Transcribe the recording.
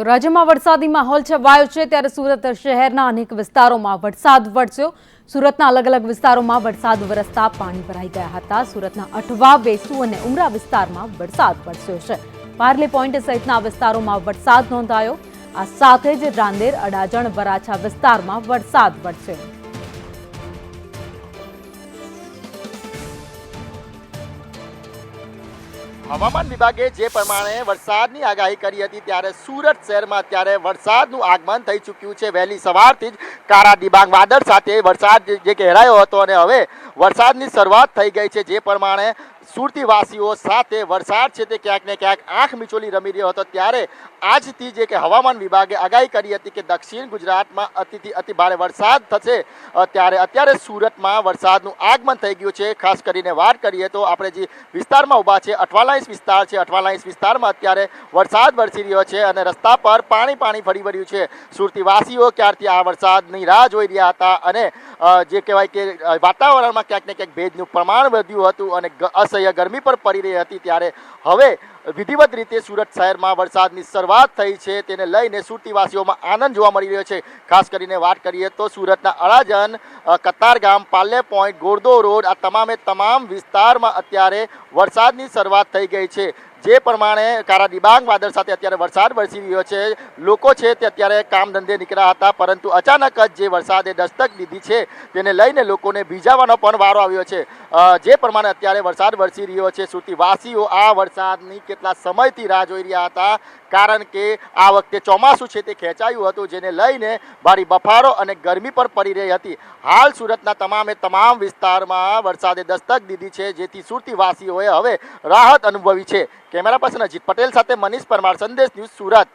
તો રાજ્યમાં વરસાદી માહોલ છવાયો છે, ત્યારે સુરત શહેરના અનેક વિસ્તારોમાં વરસાદ વરસ્યો. સુરતના અલગ અલગ વિસ્તારોમાં વરસાદ વરસતા પાણી ભરાઈ ગયા હતા. સુરતના અઠવા, વેસુ અને ઉમરા વિસ્તારમાં વરસાદ વરસ્યો છે. પાર્લે પોઈન્ટ સહિતના વિસ્તારોમાં વરસાદ નોંધાયો. આ સાથે જ રાંદેર, અડાજણ, વરાછા વિસ્તારમાં વરસાદ વરસ્યો. હવામાન વિભાગે જે પ્રમાણે વરસાદની આગાહી કરી હતી ત્યારે સુરત શહેરમાં અત્યારે વરસાદનું આગમન થઈ ચૂક્યું છે. વહેલી સવારથી જ કારા ડિબાંગ વાદળ સાથે વરસાદ જે ઘેરાયો હતો અને હવે વરસાદની શરૂઆત થઈ ગઈ છે. જે પ્રમાણે સુરતીવાસીઓ સાથે વરસાદ છે તે ક્યાંક ને ક્યાંક આંખ મિચોલી રમી રહ્યો હતો. ત્યારે આજથી જે કે હવામાન વિભાગે આગાહી કરી હતી કે દક્ષિણ ગુજરાતમાં અતિથી અતિ ભારે વરસાદ થશે. ત્યારે અત્યારે સુરતમાં વરસાદનું આગમન થઈ ગયું છે. ખાસ કરીને વાત કરીએ તો આપણે જે વિસ્તારમાં ઊભા છે અઠવાલાઈસ વિસ્તાર છે. અઠવાલાઈસ વિસ્તારમાં અત્યારે વરસાદ વરસી રહ્યો છે અને રસ્તા પર પાણી પાણી ફરી વળ્યું છે. સુરતીવાસીઓ ક્યારથી આ વરસાદની રાહ જોઈ રહ્યા હતા અને જે કહેવાય કે વાતાવરણમાં ક્યાંક ને ક્યાંક ભેજનું પ્રમાણ વધ્યું હતું અને અસહ્ય ગરમી પર પડી રહી હતી ત્યારે હવે વિધિવત રીતે સુરત શહેરમાં વરસાદની શરૂઆત થઈ છે. તેને લઈને સુરતીવાસીઓમાં આનંદ જોવા મળી રહ્યો છે. ખાસ કરીને વાત કરીએ તો સુરતના અળાજન કતારગામ પાલ્લે પોઈન્ટ, ગોરદો રોડ આ તમામે તમામ વિસ્તારમાં અત્યારે વરસાદની શરૂઆત થઈ ગઈ છે. જે પ્રમાણે કારા ડિબાંગ વાદળ સાથે અત્યારે વરસાદ વરસી રહ્યો છે, લોકો છે તે અત્યારે કામ ધંધે નીકળ્યા હતા, પરંતુ અચાનક જ જે વરસાદે દસ્તક દીધી છે, તેને લઈને લોકોને ભીજાવાનો પણ વારો આવ્યો છે. જે પ્રમાણે અત્યારે વરસાદ વરસી રહ્યો છે, સુરતીવાસીઓ આ વરસાદની કેટલા સમયથી રાહ જોઈ રહ્યા હતા કારણ કે આ વખતે ચોમાસું છે તે ખેંચાયું હતું, જેને લઈને ભારે બફારો અને ગરમી પણ પડી રહી હતી. હાલ સુરતના તમામે તમામ વિસ્તારમાં વરસાદે દસ્તક દીધી છે, જેથી સુરતીવાસીઓએ હવે રાહત અનુભવી છે. કેમેરા પર્સન અજીત પટેલ સાથે મનીષ પરમાર, સંદેશ ન્યૂઝ સુરત.